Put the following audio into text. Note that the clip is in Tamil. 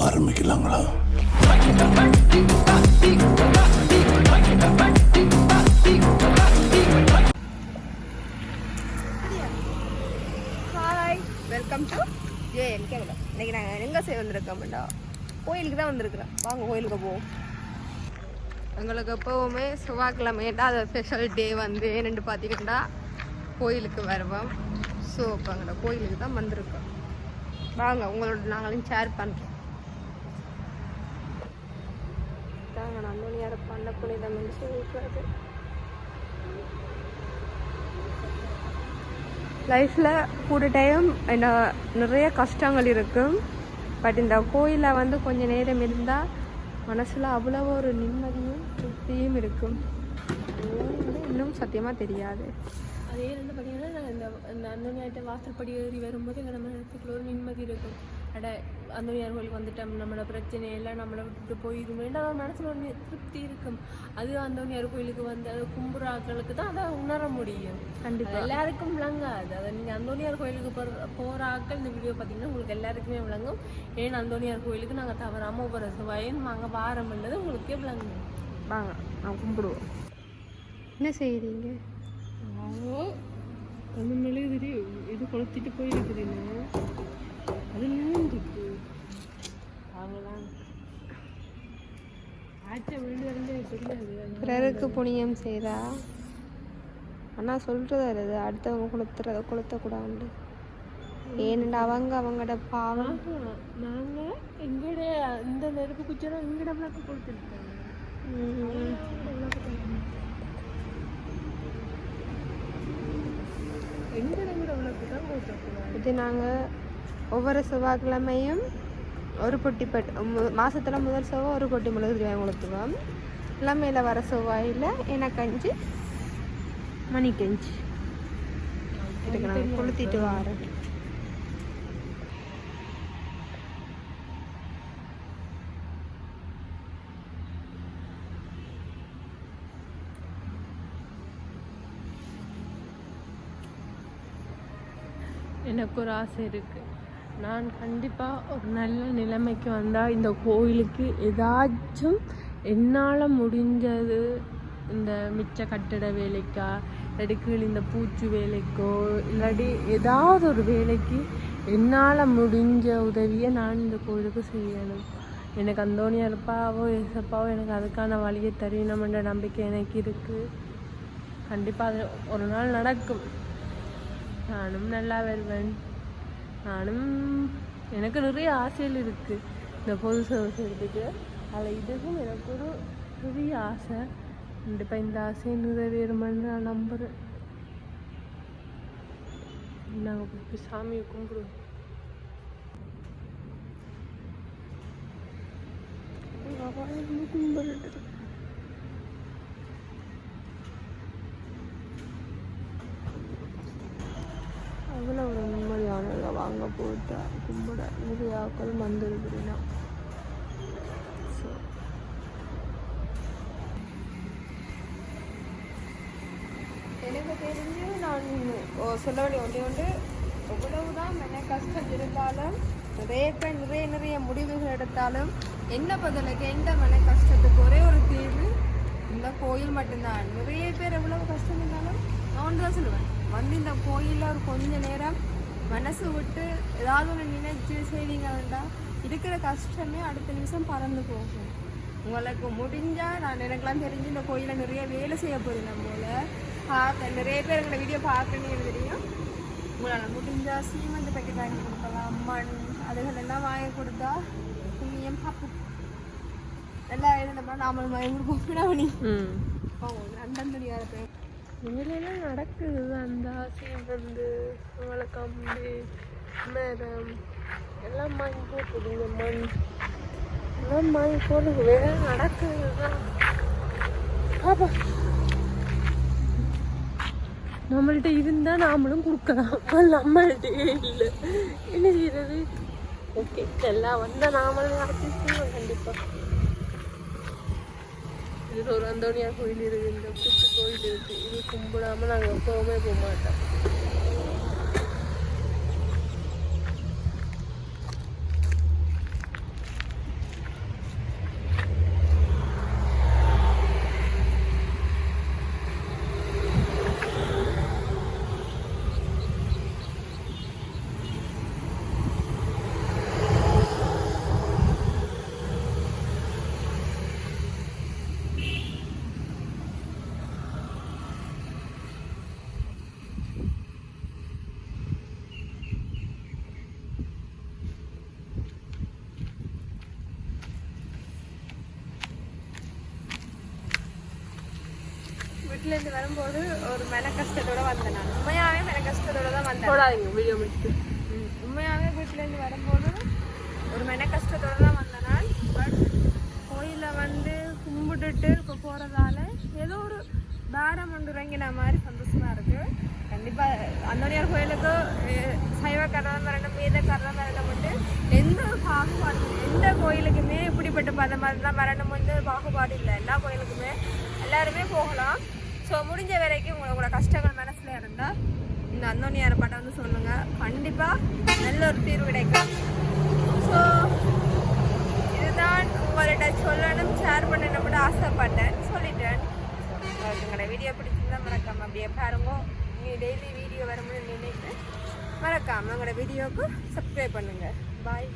ஆரம்பிக்கலாங்களா? Hi welcome to JN Kerala இன்னைக்கு நாங்கள் எங்கே சே வந்திருக்கோம்டா? கோயிலுக்கு தான் வந்திருக்கிறோம். வாங்க கோயிலுக்கு போவோம். எங்களுக்கு எப்போவுமே செவ்வாய்க்கிழமைட்டா அது ஸ்பெஷல் டே வந்து என்னென்னு பார்த்தீங்கன்னா கோயிலுக்கு வருவோம். ஸோ இப்போ அங்கே கோயிலுக்கு தான் வந்திருக்கோம். வாங்க உங்களோட நாங்களும் ஷேர் பண்ணுறோம் தாங்க நம்ம யாரை பண்ண புனிதம் என்று சொல்லியிருக்கிறது லைஃப்பில் கூட டைம் என்ன நிறைய கஷ்டங்கள் இருக்கும் பட் இந்த கோயிலில் வந்து கொஞ்ச நேரம் இருந்தால் மனசில் அவ்வளோ ஒரு நிம்மதியும் திருப்தியும் இருக்கும். இன்னும் சத்தியமாக தெரியாது. அதே வந்து பார்த்தீங்கன்னா நாங்கள் இந்த இந்த அந்தோனியார்ட்ட வாசல்படி ஏறி வரும்போது எங்கள் நம்ம மனசுக்குள்ள ஒரு நிம்மதி இருக்கும். அட அந்தோனியார் கோயிலுக்கு வந்துட்டோம். நம்மளோட பிரச்சனை எல்லாம் நம்மளை விட்டுட்டு நம்ம மனசில் ஒரு திருப்தி இருக்கும். அது அந்தோனியார் கோயிலுக்கு வந்து அதை கும்புற ஆட்களுக்கு தான் அதை உணர முடியும். கண்டிப்பா. அது எல்லாருக்கும் விளங்காது. அதை நீங்கள் அந்தோனியார் கோயிலுக்கு போகிற போகிற ஆட்கள் இந்த வீடியோ பார்த்தீங்கன்னா உங்களுக்கு எல்லாருக்குமே விளங்கும். ஏன் அந்தோனியார் கோயிலுக்கு நாங்கள் தவறாமல் ஒவ்வொரு செவ்வாயும் நாங்கள் வாரம்ன்றது உங்களுக்கே விளங்கும். வாங்க நான் கும்பிடுவோம். என்ன செய்கிறீங்க அந்த மெழுகுதிரி இது கொளுத்திட்டு போயிருக்குதுன்னு அது இருக்கு. தெரியாது. பிறருக்கு புண்ணியம் செய்கிறா ஆனால் சொல்கிறது அது அடுத்தவங்க கொளுத்துறத கொளுத்தக்கூடாது ஏனெண்டா அவங்க அவங்களோட பாவம். நாங்கள் எங்கட இந்த நெருப்பு குச்சரம் எங்கட விளக்கு கொளுத்தக்கூடாது இது நாங்கள் ஒவ்வொரு செவ்வாய்க்கிழமையும் ஒரு பொட்டி பட் மாதத்தில் முதல் செவ்வாய் ஒரு பொட்டி மிளகு வாங்கி கொளுத்துவோம் கிழமையில் வர செவ்வாயில் எனக்கஞ்சு மணிக்கஞ்சு. எடுக்கணும் கொளுத்திட்டு வரேன். எனக்கு ஒரு ஆசை இருக்குது நான் கண்டிப்பாக ஒரு நல்ல நிலைமைக்கு வந்தால் இந்த கோயிலுக்கு ஏதாச்சும் என்னால் முடிஞ்சது இந்த மிச்ச கட்டிட வேலைக்கா இல்லாட்டி இந்த பூச்சி வேலைக்கோ இல்லாட்டி ஏதாவது ஒரு வேலைக்கு என்னால் முடிஞ்ச உதவியை நான் இந்த கோயிலுக்கு செய்யணும். எனக்கு அந்தோனியா இருப்பாவோ எனக்கு அதுக்கான வழியை தெரியணுமென்ற நம்பிக்கை எனக்கு இருக்குது கண்டிப்பாக அது ஒரு நாள் நடக்கும். நானும் நல்லா வருவேன். நானும் எனக்கு நிறைய ஆசைகள் இருக்குது இந்த பொது சேவை செய்கிறதுக்கு அதில் இதுக்கும் எனக்கு ஒரு பெரிய ஆசை. கண்டிப்பாக இந்த ஆசையை நிறைவேறுமென்னு நான் நம்புகிறேன் நாங்கள் போய் சாமியை கும்பிடுவோம் கும்பிட்டு அவ்வளோ ஒரு நிம்மதியானவங்க கும்பிட. நிறைய ஆக்கள் வந்துருக்குறீங்கன்னா எனக்கு தெரிஞ்சு நான் ஓ, சொல்ல வேண்டிய ஒன்றே ஒன்று. எவ்வளவுதான் மன கஷ்டம் இருந்தாலும் நிறைய பேர் நிறைய நிறைய முடிவுகள் எடுத்தாலும் என்ன பதிலுக்கு எந்த மன கஷ்டத்துக்கு ஒரே ஒரு தீர்வு இந்த கோயில் மட்டும்தான். நிறைய பேர் எவ்வளவு கஷ்டம் இருந்தாலும் நான் ஒன்று தான் சொல்லுவேன். வந்து இந்த கோயிலில் ஒரு மனசு விட்டு ஏதாவது ஒன்று நினைச்சு செய்வீங்க வேண்டாம் இருக்கிற கஷ்டமே அடுத்த நிமிஷம் பறந்து போகும். உங்களுக்கு முடிஞ்சா நான் எனக்கெல்லாம் தெரிஞ்சு இந்த கோயிலை நிறைய வேலை செய்ய போகிறேன் போல. பார்க்க நிறைய பேர் எங்களை வீடியோ பார்க்கணும்னு எனக்கு தெரியும். உங்களால் முடிஞ்சா சீமெண்ட் பேக்கெட் வாங்கி கொடுக்கலாம் மண் அதுகள் எல்லாம் வாங்கி கொடுத்தா புண்ணியம் பாப்பு எல்லாம் எழுந்தோம்னா நாமளும் வாங்கி கொடுப்போம் துணியார பேர் இதுலாம் நடக்குது. அந்த ஆசையம் வந்து அவளை கம்பி மரம் எல்லாம் வாங்கி போட்டுது இந்த மண். எல்லாம் வாங்கி போடுது வேற நடக்குது தான் பாப்பா. நம்மள்ட்ட இருந்தா நாமளும் கொடுக்கலாம். நம்மள்கிட்டயே நம்மள்ட்ட இல்லை. என்ன செய்யறது? ஓகே எல்லாம் வந்தால் நாமளும் ஆட்சி செய்வோம் கண்டிப்பா ஒரு அந்தோனியார் கோயில் இருக்கு இந்த புத்து கோயில் இருக்கு இது கும்பிடாம நாங்கள் எப்போவுமே போக மாட்டோம். வீட்டிலேருந்து வரும்போது ஒரு மன கஷ்டத்தோட வந்தேன் நான். உண்மையாகவே மன கஷ்டத்தோட தான் வந்தேன். போடாதீங்க வீடியோ முடிச்சு உண்மையாகவே வீட்டிலேருந்து வரும்போது ஒரு மன கஷ்டத்தோட தான் வந்தேன் நான். பட் கோயிலில் வந்து கும்பிட்டுட்டு இப்போ போகிறதால ஏதோ ஒரு பாரம் ஒன்று இறங்கின மாதிரி சந்தோஷமாக இருக்குது கண்டிப்பாக அந்தோனியார் கோயிலுக்கு சைவ கரணம் வரணும் வேத கரணம் வரணும் வந்து எந்த ஒரு பாகுபாடு எந்த கோயிலுக்குமே இப்படிப்பட்ட பதம் மாதிரிலாம் வரணும் வந்து பாகுபாடு இல்லை. எல்லா கோயிலுக்குமே எல்லாருமே போகலாம். ஸோ முடிஞ்ச வரைக்கும் உங்களோட கஷ்டங்கள் மனசில் இருந்தால் இந்த அந்தோனியாரை படம் வந்து சொல்லுங்கள் கண்டிப்பாக நல்ல ஒரு தீர்வு கிடைக்கும். ஸோ இதுதான் உங்கள்கிட்ட சொல்லணும் ஷேர் பண்ணணும்னு ஆசைப்பட்டேன். சொல்லிட்டேன். எங்களோட வீடியோ பிடிச்சிருந்தா மறக்காமல் அப்படியே பாருங்க. நீ டெய்லி வீடியோ வரும்னு நினைட்டு மறக்காமல் உங்களோட வீடியோவுக்கு சப்ஸ்கிரைப் பண்ணுங்கள் பாய்